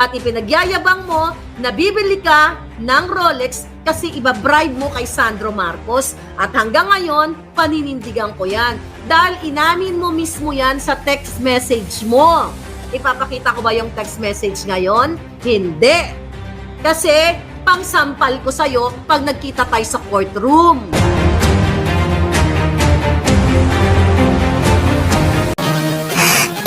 at ipinagyayabang mo na bibili ka ng Rolex kasi iba-bribe mo kay Sandro Marcos. At hanggang ngayon, paninindigan ko yan. Dahil inamin mo mismo yan sa text message mo. Ipapakita ko ba yung text message ngayon? Hindi. Kasi pangsampal ko sa'yo pag nagkita tayo sa courtroom.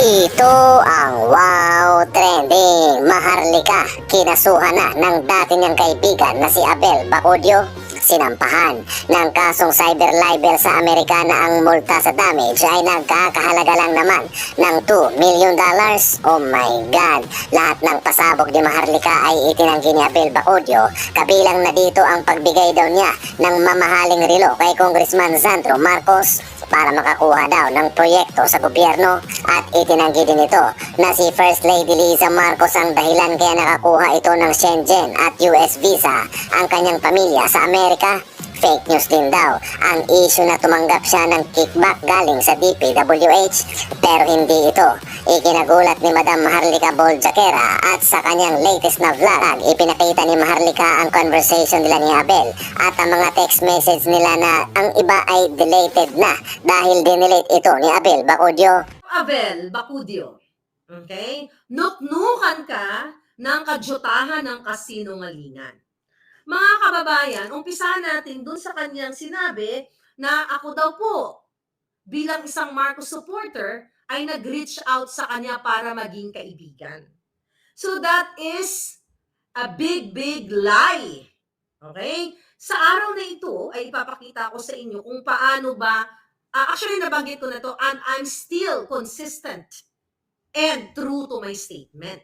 Ito ang Wow Trending. Maharlika, kinasuhan na ng dati niyang kaibigan na si Abel Bacudio. Sinampahan ng kasong cyber libel sa Amerika na ang multa sa damage ay nagkakahalaga lang naman ng 2 million dollars. Oh my God! Lahat ng pasabog ni Maharlika ay itinanggi ni Abel Bacudio. Kabilang na dito ang pagbigay daw niya ng mamahaling relo kay Congressman Sandro Marcos para makakuha daw ng proyekto sa gobyerno at itinanggi din ito na si First Lady Liza Marcos ang dahilan kaya nakakuha ito ng Shenzhen at US visa ang kanyang pamilya sa Amerika. Fake news din daw ang issue na tumanggap siya ng kickback galing sa DPWH pero hindi ito ikinagulat ni Madam Maharlika Boljakera at sa kanyang latest na vlog ipinakita ni Maharlika ang conversation nila ni Abel at ang mga text message nila na ang iba ay deleted na dahil dinelete ito ni Abel Bacudio Abel Bacudio. Okay? Nuknukan ka ng kadyutahan ng kasinungalingan. Mga kababayan, umpisahan natin dun sa kanyang sinabi na ako daw po, bilang isang Marcos supporter, ay nag-reach out sa kanya para maging kaibigan. So that is a big, big lie. Okay? Sa araw na ito, ay ipapakita ko sa inyo kung paano ba Ah, actually, nabanggit ko na to, and I'm still consistent and true to my statement.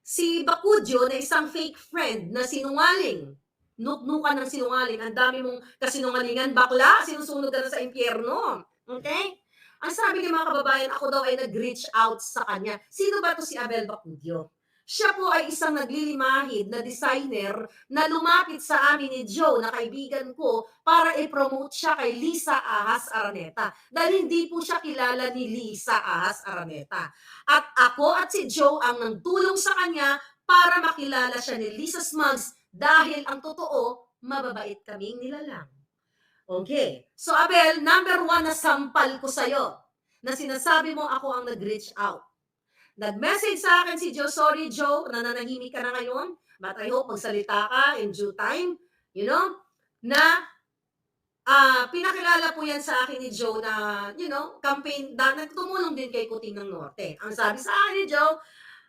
Si Bakudio na isang fake friend na sinungaling, nuknukan ng sinungaling, ang dami mong kasinungalingan, bakla, sinusunod ka na sa impyerno. Okay? Ang sabi ng mga kababayan, ako daw ay nag-reach out sa kanya. Sino ba to si Abel Bacudio? Siya po ay isang naglilimahid na designer na lumapit sa amin ni Joe na kaibigan ko para i-promote siya kay Lisa Ahas Araneta. Dahil hindi po siya kilala ni Lisa Ahas Araneta. At ako at si Joe ang nagtulong sa kanya para makilala siya ni Lisa Smugs dahil ang totoo, mababait kaming nilalang. Okay. So Abel, number one na sampal ko sa'yo na sinasabi mo ako ang nag-reach out. Nag-message sa akin si Joe, sorry Joe, nananahimik ka na ngayon, but I hope magsalita ka in due time, you know, na ah pinakilala po yan sa akin ni Joe na, you know, campaign, da, tumulong din kay Kuting ng Norte. Ang sabi sa akin ni Joe,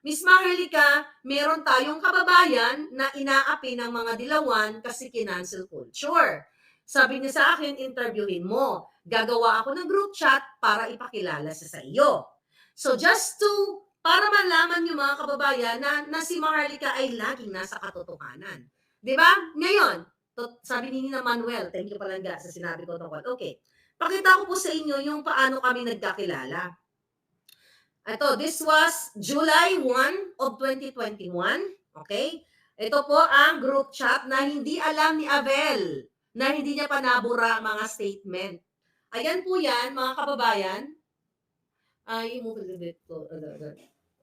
Miss Maharlika, meron tayong kababayan na inaapi ng mga dilawan kasi kinancel culture. Sabi niya sa akin, interviewin mo. Gagawa ako ng group chat para ipakilala sa sa iyo. So just to, para malaman yung mga kababayan na, na si Maharlika ay laging nasa katotohanan. Di ba? Ngayon, to, sabi ni Nina Manuel, thank you palangga sa sinabi ko tungkol. Okay, pakita ko po sa inyo yung paano kami nagkakilala. Ito, this was July 1 of 2021. Okay? Ito po ang group chat na hindi alam ni Abel na hindi niya pa nabura mga statement. Ayan po yan, mga kababayan. Ay, move a little bit.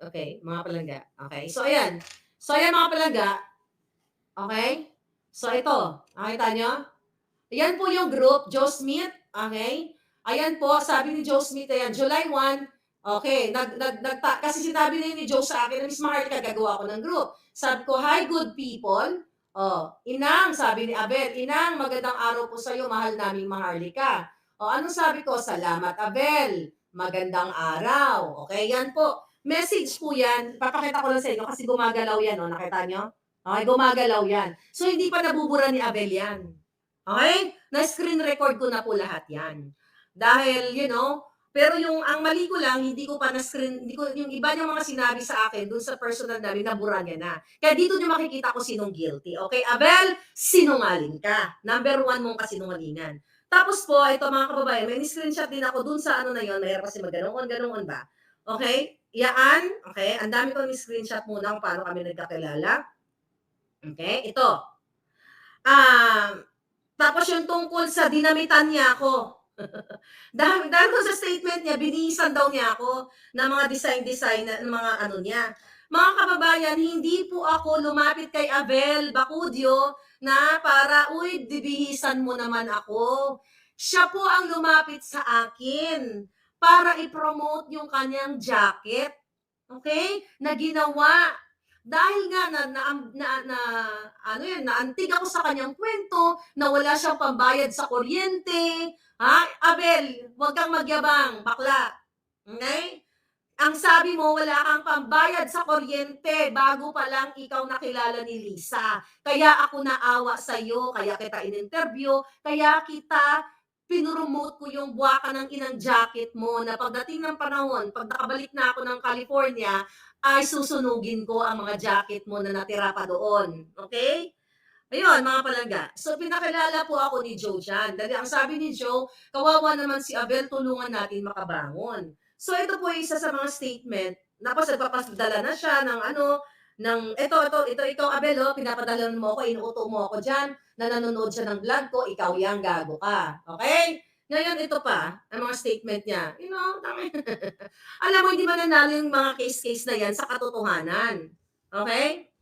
Okay, mga palangga. Okay, so ayan. So ayan mga palangga. Okay? So ito, nakita nyo? Ayan po yung group, Joe Smith. Okay? Ayan po, sabi ni Joe Smith, ayan, July 1, Okay, nag, nag, nagta, kasi sinabi na ni Joe sa akin na Miss Maharlika, gagawa ko ng group. Sabi ko, hi good people. Oh, inang, sabi ni Abel, inang, magandang araw po sa iyo, mahal naming Maharlika. O, anong sabi ko? Salamat, Abel. Magandang araw. Okay, yan po. Message po yan. Papakita ko lang sa inyo kasi gumagalaw yan. Oh. Nakita nyo? Okay, gumagalaw yan. So, hindi pa nabubura ni Abel yan. Okay? Na-screen record ko na po lahat yan. Dahil, you know, pero yung ang mali ko lang, hindi ko pa na-screen, hindi ko, yung iba niyang mga sinabi sa akin dun sa personal namin, nabura na. Kaya dito niyo makikita ko sinong guilty. Okay, Abel, sinungaling ka. Number one mong kasinungalingan. Tapos po, ito mga kababayan, may screenshot din ako dun sa ano na yon, mayroon kasi maganoon, ganoon ba? Okay, yaan, okay, ang dami ko screenshot muna kung paano kami nagkakilala. Okay, ito. Ah, tapos yung tungkol sa dinamitan niya ako. dahil, dahil sa statement niya, binisan daw niya ako ng mga design-design ng mga ano niya. Mga kababayan, hindi po ako lumapit kay Abel Bacudio na para, uy, dibihisan mo naman ako. Siya po ang lumapit sa akin para i-promote yung kanyang jacket. Okay? Na ginawa. Dahil nga na, na, na, na ano yun, naantig ako sa kanyang kwento, na wala siyang pambayad sa kuryente. Ha? Abel, huwag kang magyabang, bakla. Okay? Ang sabi mo, wala kang pambayad sa kuryente bago pa lang ikaw nakilala ni Lisa. Kaya ako naawa sa iyo, kaya kita in-interview, kaya kita pinuromote ko yung buwaka ng inang jacket mo na pagdating ng panahon, pag nakabalik na ako ng California, ay susunugin ko ang mga jacket mo na natira pa doon. Okay? Ayun, mga palangga. So, pinakilala po ako ni Joe dyan. Dahil ang sabi ni Joe, kawawa naman si Abel, tulungan natin makabangon. So, ito po isa sa mga statement. Tapos, nagpapadala na siya ng ano, ng, ito, ito, ito, ikaw, Abel, oh, pinapadala mo ako, inuuto mo ako dyan, na nanonood siya ng vlog ko, ikaw yang gago ka. Okay? Ngayon, ito pa, ang mga statement niya. You know, alam mo, hindi ba nanalo yung mga case-case na yan sa katotohanan? Okay?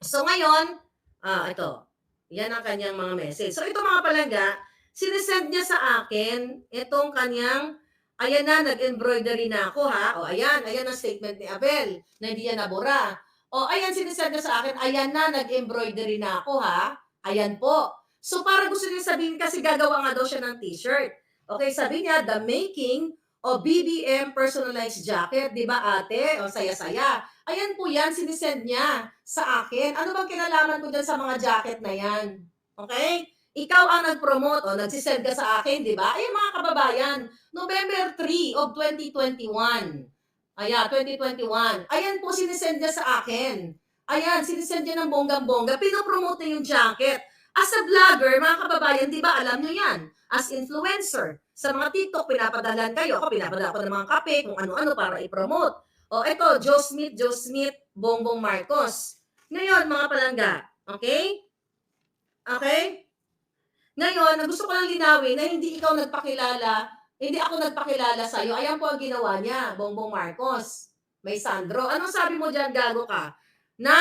So, ngayon, ah, ito. Yan ang kanyang mga message. So, ito mga palangga, sinesend niya sa akin itong kanyang, ayan na, nag-embroidery na ako ha. O, ayan, ayan ang statement ni Abel, na hindi yan nabura. O, ayan, sinesend niya sa akin, ayan na, nag-embroidery na ako ha. Ayan po. So, para gusto niya sabihin kasi gagawa nga daw siya ng t-shirt. Okay, sabi niya, the making of BBM personalized jacket, di ba ate? O, saya-saya. Ayan po yan, sinisend niya sa akin. Ano bang kinalaman ko dyan sa mga jacket na yan? Okay? Ikaw ang nag-promote o nagsisend ka sa akin, di ba? Ayun mga kababayan, November 3 of 2021. Ayan, 2021. Ayan po sinisend niya sa akin. Ayan, sinisend niya ng bonggang-bongga. Pinopromote niya yung jacket. As a vlogger, mga kababayan, di ba alam niyo yan? As influencer, sa mga TikTok, pinapadalan kayo. Ako, pinapadala ko ng mga kape, kung ano-ano para i-promote. O, eto, Joe Smith, Joe Smith, Bongbong Marcos. Ngayon, mga palangga, okay? Okay? Ngayon, gusto ko lang linawin na hindi ikaw nagpakilala, hindi ako nagpakilala sa'yo. Ayan po ang ginawa niya, Bongbong Marcos. May Sandro. Anong sabi mo dyan, gago ka? Na,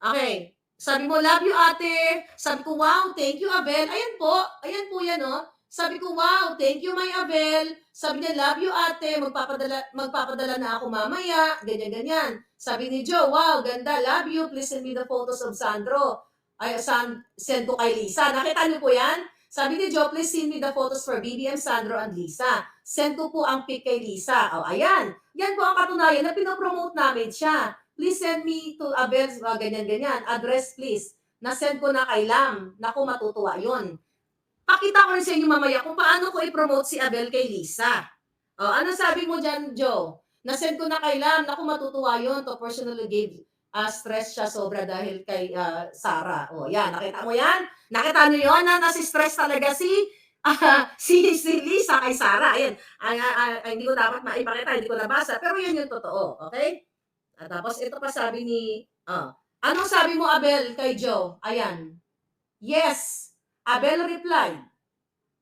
okay, sabi mo, love you ate. Sabi ko, wow, thank you Abel. Ayan po, ayan po yan oh. Sabi ko, wow, thank you my Abel. Sabi niya, love you ate. Magpapadala, magpapadala na ako mamaya. Ganyan, ganyan. Sabi ni Joe, wow, ganda, love you. Please send me the photos of Sandro. Ay, san, send ko kay Lisa. Nakita niyo po yan? Sabi ni Joe, please send me the photos for BBM, Sandro, and Lisa. Send ko po ang pic kay Lisa. O, ayan. Yan po ang katunayan na pinopromote namin siya. Please send me to Abel, uh, ganyan-ganyan. Address, please. Na-send ko na kay Lam. Naku, matutuwa yun. Pakita ko rin sa inyo mamaya kung paano ko i-promote si Abel kay Lisa. O, ano sabi mo dyan, Joe? Na-send ko na kay Lam. Naku, matutuwa yun. To personally gave uh, stress siya sobra dahil kay uh, Sarah. O, yan. Nakita mo yan? Nakita niyo yun na nasi-stress talaga si ah, si, si Lisa kay Sarah. Ayan. Ay, ay, ay, ay, hindi ko dapat maipakita, hindi ko nabasa. Pero yun yung totoo. Okay? At tapos ito pa sabi ni, ah, anong sabi mo Abel kay Joe? Ayan. Yes. Abel replied.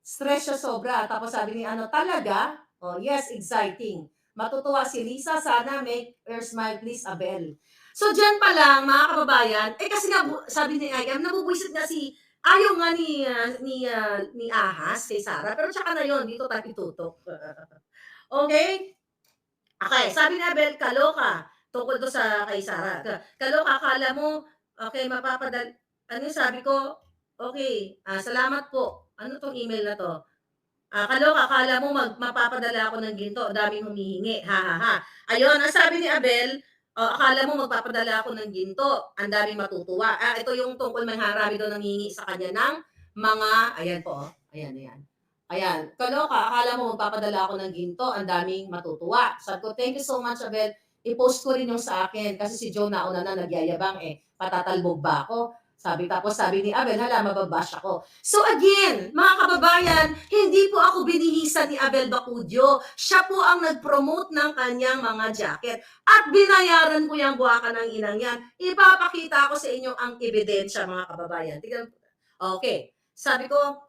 Stress siya sobra. Tapos sabi ni ano, talaga? Oh, yes, exciting. Matutuwa si Lisa. Sana make her smile please, Abel. So, dyan pa lang, mga kababayan, eh kasi nga, sabi ni Ayam, nabubwisit nga si, ayaw nga ni, ah, ni, ah, ni Ahas kay Sarah, pero tsaka na yon dito tayo tutok. okay? Okay, sabi ni Abel, kaloka. Tungkol to sa kay Sarah. Ka- Kaloka, akala mo, okay, mapapadal, ano sabi ko, okay, ah, salamat po. Ano tong email na to? Ah, kaloka, akala mo mag, mapapadala ako ng ginto, daming humihingi, ha ha ha. Ayun, ang sabi ni Abel, oh, akala mo magpapadala ako ng ginto, ang daming matutuwa. Ah, ito yung tungkol may harami daw nangingi sa kanya ng mga, ayan po, oh, ayan, ayan. Ayan, kaloka, akala mo magpapadala ako ng ginto, ang daming matutuwa. Sabi ko, thank you so much, Abel. I-post ko rin yung sa akin kasi si Joe nauna na nagyayabang eh, patatalbog ba ako? Sabi tapos sabi ni Abel, hala, mababash ako. So again, mga kababayan, hindi po ako binihisa ni Abel Bacudio. Siya po ang nag-promote ng kanyang mga jacket. At binayaran ko yung buwaka ng inang yan. Ipapakita ko sa inyo ang ebidensya, mga kababayan. Tignan, okay. Sabi ko,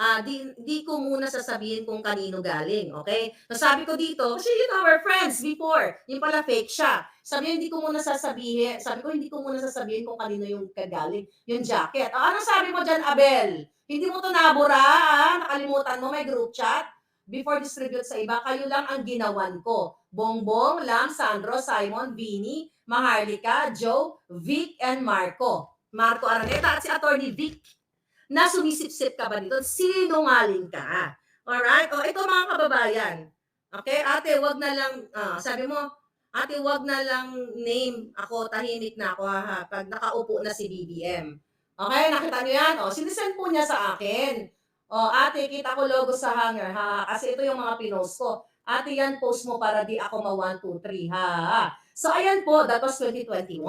ah, di, di ko muna sasabihin kung kanino galing, okay? So sabi ko dito, kasi know, we're friends before. Yung pala fake siya. Sabi hindi ko muna sasabihin, sabi ko, hindi ko muna sasabihin kung kanino yung kagaling, yung jacket. Ah, ano sabi mo dyan, Abel? Hindi mo to nabura, ah? Nakalimutan mo, may group chat? Before distribute sa iba, kayo lang ang ginawan ko. Bongbong, Lam, Sandro, Simon, Vinny, Maharlika, Joe, Vic, and Marco. Marco Araneta at si Attorney Vic na sumisip-sip ka ba dito? Sinungaling ka. Alright? O, ito mga kababayan. Okay? Ate, wag na lang, ah, sabi mo, ate, wag na lang name ako, tahimik na ako, ha, ha, pag nakaupo na si BBM. Okay? Nakita niyo yan? O, sinisend po niya sa akin. O, ate, kita ko logo sa hanger, ha? Kasi ito yung mga pinost ko. Ate, yan post mo para di ako ma 1, 2, 3, ha? So, ayan po, that was 2021.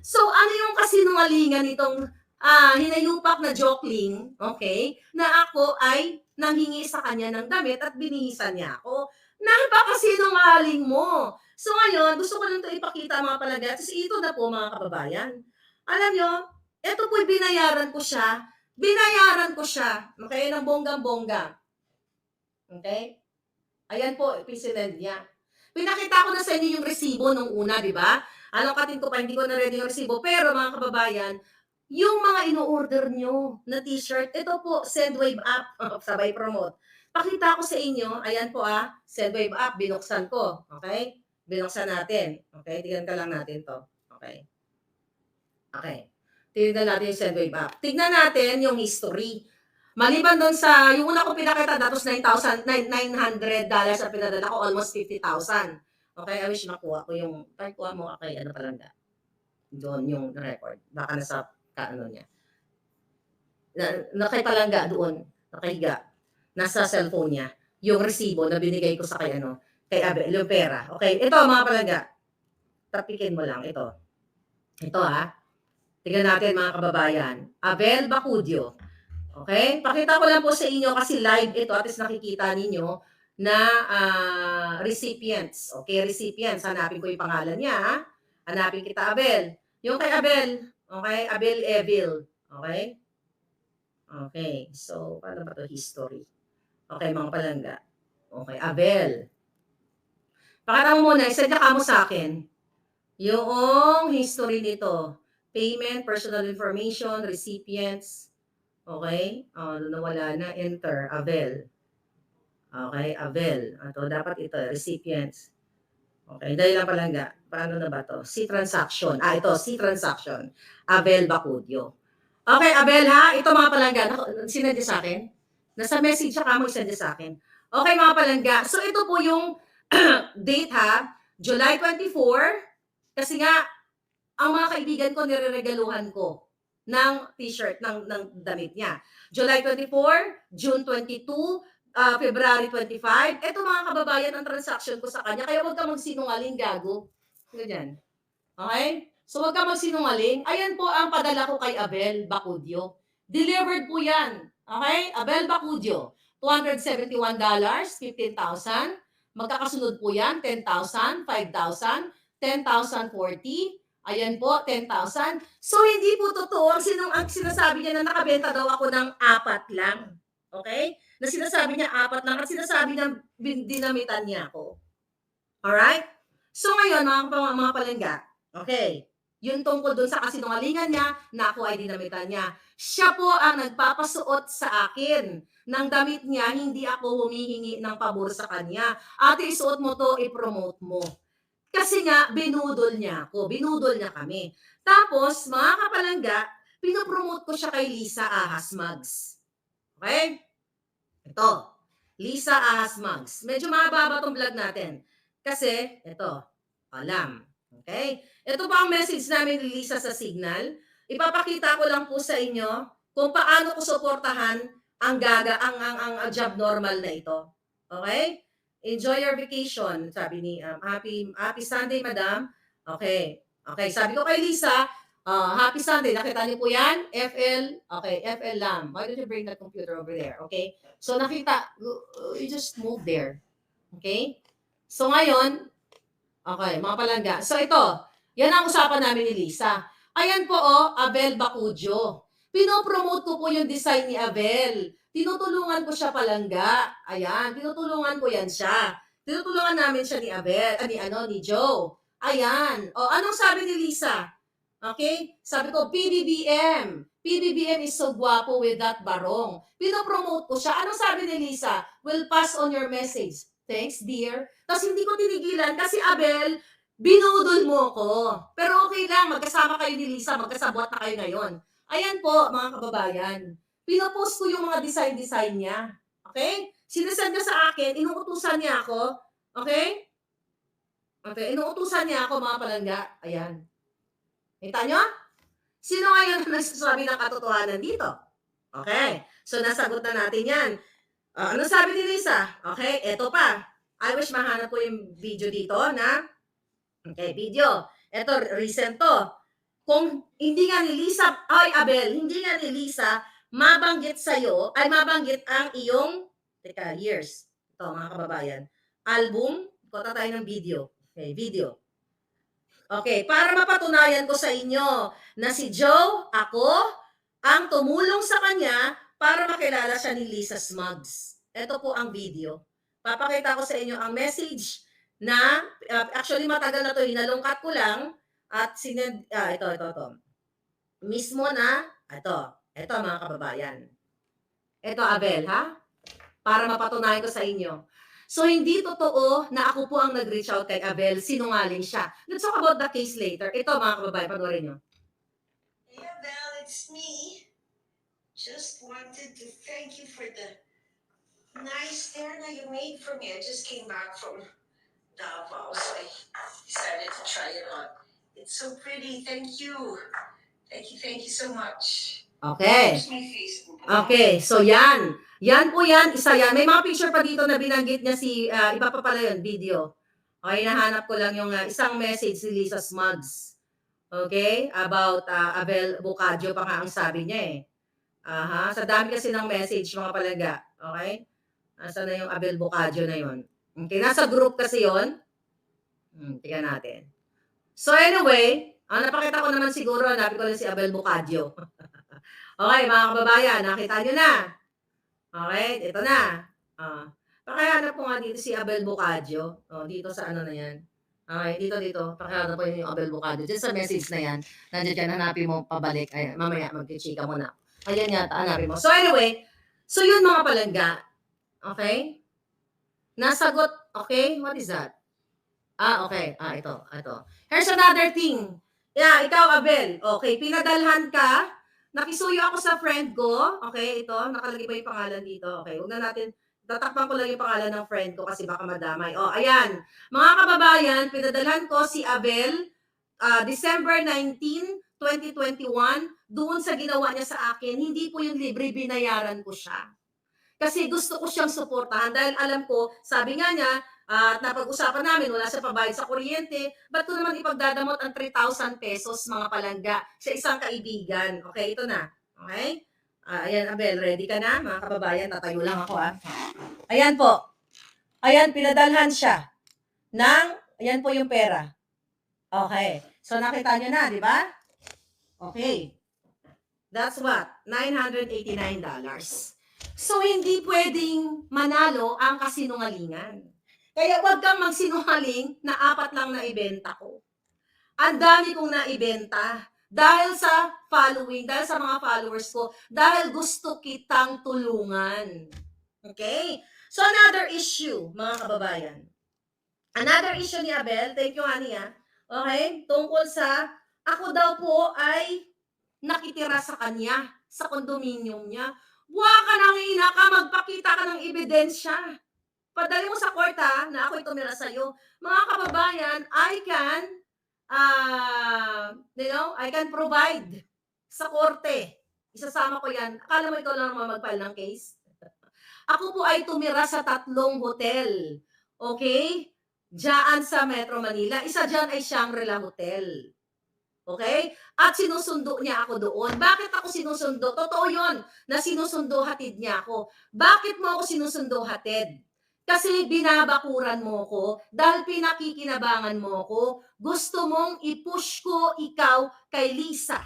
So, ano yung kasinungalingan nitong ah, hinayupak na jokeling, okay, na ako ay nanghingi sa kanya ng damit at binihisan niya ako. Napakasinungaling mo. So ngayon, gusto ko lang ito ipakita mga palagay. Kasi ito na po mga kababayan. Alam nyo, ito po'y binayaran ko siya. Binayaran ko siya. Okay, ng bonggang-bongga. Okay? Ayan po, pisinend niya. Pinakita ko na sa inyo yung resibo nung una, di ba? Anong katin ko pa, hindi ko na ready yung resibo. Pero mga kababayan, yung mga ino-order nyo na t-shirt, ito po, Sendwave app, sabay promote. Pakita ko sa inyo, ayan po ah, Sendwave app, binuksan ko. Okay? Binuksan natin. Okay? Tignan ka lang natin to. Okay? Okay. Tignan natin yung Sendwave app. Tignan natin yung history. Maliban doon sa, yung una ko pinakita, datos 9,000, 900 dollars na pinadala ko, almost 50,000. Okay, I wish makuha ko yung, kahit kuha mo kay ano palangga. Doon yung record. Baka nasa ano niya. Na, nakipalangga doon, nakahiga, nasa cellphone niya, yung resibo na binigay ko sa kay ano, kay Abel, yung pera. Okay, ito mga palangga. Tapikin mo lang, ito. Ito ha. Tingnan natin mga kababayan. Abel Bacudio. Okay? Pakita ko lang po sa inyo kasi live ito at least nakikita ninyo na ah, recipients. Okay, recipients. Hanapin ko yung pangalan niya. Ha? Hanapin kita, Abel. Yung kay Abel, Okay? Abel Evil. Okay? Okay. So, paano ba to history? Okay, mga palangga. Okay, Abel. Pakita mo muna, isend ka mo sa akin. Yung history nito. Payment, personal information, recipients. Okay? Oh, nawala na. Enter. Abel. Okay, Abel. Ito, dapat ito, recipients. Okay, dahil lang palangga. Paano na ba to? Si transaction. Ah, ito, si transaction. Abel Bacudio. Okay, Abel ha, ito mga palangga, sinend niya sa akin. Nasa message ka mo send sa akin. Okay mga palangga, so ito po yung date ha, July 24, kasi nga, ang mga kaibigan ko, nireregaluhan ko ng t-shirt, ng, ng damit niya. July 24, June 22, ah, February 25. Ito mga kababayan ang transaction ko sa kanya, kaya huwag ka magsinungaling, gago. Ganyan. Okay? So wag ka magsinungaling. Ayan po ang padala ko kay Abel Bacudio. Delivered po yan. Okay? Abel Bacudio. $271, 15,000. Magkakasunod po yan, 10,000, 5,000, 10,040. Ayan po, 10,000. So, hindi po totoo ang, sinong, ang sinasabi niya na nakabenta daw ako ng apat lang. Okay? Na sinasabi niya apat lang at sinasabi niya dinamitan niya ako. Alright? So, ngayon, mga, mga, mga okay, yun tungkol dun sa kasinungalingan niya na ako ay dinamitan niya. Siya po ang nagpapasuot sa akin ng damit niya, hindi ako humihingi ng pabor sa kanya. Ate, isuot mo to, i-promote mo. Kasi nga, binudol niya ako. Binudol niya kami. Tapos, mga kapalangga, pinopromote ko siya kay Lisa Ahas Mugs. Okay? Ito. Lisa Ahas Mugs. Medyo mababa tong vlog natin. Kasi, ito. Alam. Okay? Ito pa ang message namin ni Lisa sa Signal. Ipapakita ko lang po sa inyo kung paano ko suportahan ang gaga, ang, ang, ang, ang job normal na ito. Okay? Enjoy your vacation, sabi ni um, Happy Happy Sunday, Madam. Okay. Okay, sabi ko kay Lisa, uh, Happy Sunday. Nakita niyo po yan? FL, okay, FL Lam. Why don't you bring that computer over there? Okay? So nakita, uh, you just move there. Okay? So ngayon, okay, mga palangga. So ito, yan ang usapan namin ni Lisa. Ayan po, oh, Abel Bacudio. Pinopromote ko po yung design ni Abel. Tinutulungan ko siya palangga. Ayan, tinutulungan ko yan siya. Tinutulungan namin siya ni Abel, ah, ni ano, ni Joe. Ayan. O, anong sabi ni Lisa? Okay? Sabi ko, PBBM. PBBM is so guwapo with that barong. Pinopromote ko siya. Anong sabi ni Lisa? Will pass on your message. Thanks, dear. Tapos hindi ko tinigilan kasi Abel, binudol mo ko. Pero okay lang, magkasama kayo ni Lisa, magkasabot na kayo ngayon. Ayan po, mga kababayan. Pinopost ko yung mga design-design niya. Okay? Sinesend niya sa akin, inuutusan niya ako. Okay? Okay, inuutusan niya ako, mga palangga. Ayan. Kita nyo? Sino ngayon ang nagsasabi ng katotohanan dito? Okay. So, nasagot na natin yan. Ah, ano sabi ni Lisa? Okay, eto pa. I wish mahanap ko yung video dito na Okay, video. Ito, recent to. Kung hindi nga ni Lisa, ay Abel, hindi nga ni Lisa mabanggit sa'yo, ay mabanggit ang iyong, teka, years. Ito, mga kababayan. Album, kota tayo ng video. Okay, video. Okay, para mapatunayan ko sa inyo na si Joe, ako, ang tumulong sa kanya para makilala siya ni Lisa Smugs. Ito po ang video. Papakita ko sa inyo ang message na uh, actually matagal na to hinalungkat ko lang at sinend ah, ito ito ito mismo na ito ito mga kababayan ito Abel ha para mapatunayan ko sa inyo so hindi totoo na ako po ang nag-reach out kay Abel sinungaling siya let's talk about the case later ito mga kababayan panoorin nyo Yeah, Val, it's me. Just wanted to thank you for the nice dinner that you made for me. I just came back from Davao, so I decided to try it on. It's so pretty. Thank you. Thank you, thank you so much. okay. Okay, so yan. Yan po yan, isa yan. May mga picture pa dito na binanggit niya si, ah, iba pa pala yun, video. Okay, nahanap ko lang yung ah, isang message si Lisa Smugs. Okay, about ah, Abel Bucadio pa nga ang sabi niya eh. Aha, sa dami kasi ng message mga palaga. Okay? Asa na yung Abel Bucadio na yun? Okay, nasa group kasi yon. Hmm, tingnan natin. So anyway, ang napakita ko naman siguro, hanapin ko lang si Abel Bucadio. Okay, mga kababayan, nakita nyo na. Okay, ito na. Ah, pakihanap po nga dito si Abel Bucadio. Oh, dito sa ano na yan. Okay, dito, dito. Pakihanap po yung Abel Bucadio. Diyan sa message na yan. Nandiyan dyan, hanapin mo pabalik. Ayan, mamaya, mag-chika mo na. Ayan yata, hanapin mo. So anyway, so yun mga palangga. Okay? Nasagot, okay? What is that? Ah, okay. Ah, ito, ito. Here's another thing. Yeah, ikaw, Abel. Okay, pinadalhan ka Nakisuyo ako sa friend ko. Okay, ito. Nakalagay ba yung pangalan dito? Okay, huwag na natin. Tatakpan ko lang yung pangalan ng friend ko kasi baka madamay. Oh, ayan. Mga kababayan, pinadalhan ko si Abel ah, December 19, 2021 doon sa ginawa niya sa akin. Hindi po yung libre, binayaran ko siya. Kasi gusto ko siyang suportahan dahil alam ko, sabi nga niya, at napag-usapan namin, wala siya pabayad sa kuryente, ba't ko naman ipagdadamot ang 3,000 pesos mga palangga sa isang kaibigan? Okay, ito na. Okay? Ah, ayan, Abel, ready ka na? Mga kababayan, tatayo lang ako ah. Ayan po. Ayan, pinadalhan siya ng, ayan po yung pera. Okay. So, nakita nyo na, di ba? Okay. That's what? $989. So, hindi pwedeng manalo ang kasinungalingan. Kaya wag kang magsinungaling na apat lang na ibenta ko. Ang dami kong naibenta dahil sa following, dahil sa mga followers ko, dahil gusto kitang tulungan. Okay? So another issue, mga kababayan. Another issue ni Abel, thank you honey ah. Okay? Tungkol sa, ako daw po ay nakitira sa kanya, sa kondominium niya. Buwa ka nang ina ka, magpakita ka ng ebidensya. Padali mo sa court ha, na ako'y tumira sa'yo. Mga kababayan, I can, uh, you know, I can provide sa korte. Isasama ko yan. Akala mo ikaw lang naman mag-file ng case? Ako po ay tumira sa tatlong hotel. Okay? Diyan sa Metro Manila. Isa dyan ay Shangri-La Hotel. Okay? At sinusundo niya ako doon. Bakit ako sinusundo? Totoo yon na sinusundo hatid niya ako. Bakit mo ako sinusundo hatid? Kasi binabakuran mo ko dahil pinakikinabangan mo ko. Gusto mong i-push ko ikaw kay Lisa.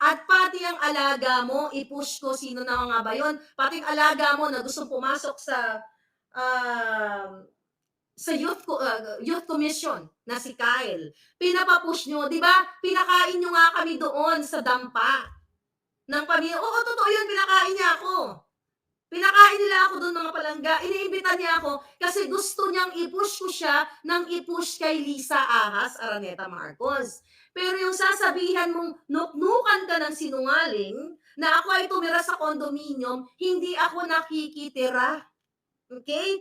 At pati ang alaga mo, i-push ko, sino na nga ba yun? Pati ang alaga mo na gustong pumasok sa um, sa youth uh, youth commission na si Kyle. Pinapapush nyo, di ba? Pinakain nyo nga kami doon sa dampa ng pamilya. Oo, totoo yun, pinakain niya ako. Pinakain nila ako doon mga palangga. Iniimbita niya ako kasi gusto niyang i-push ko siya nang i-push kay Lisa Ahas Araneta Marcos. Pero yung sasabihan mong nuknukan ka ng sinungaling na ako ay tumira sa condominium, hindi ako nakikitira. Okay?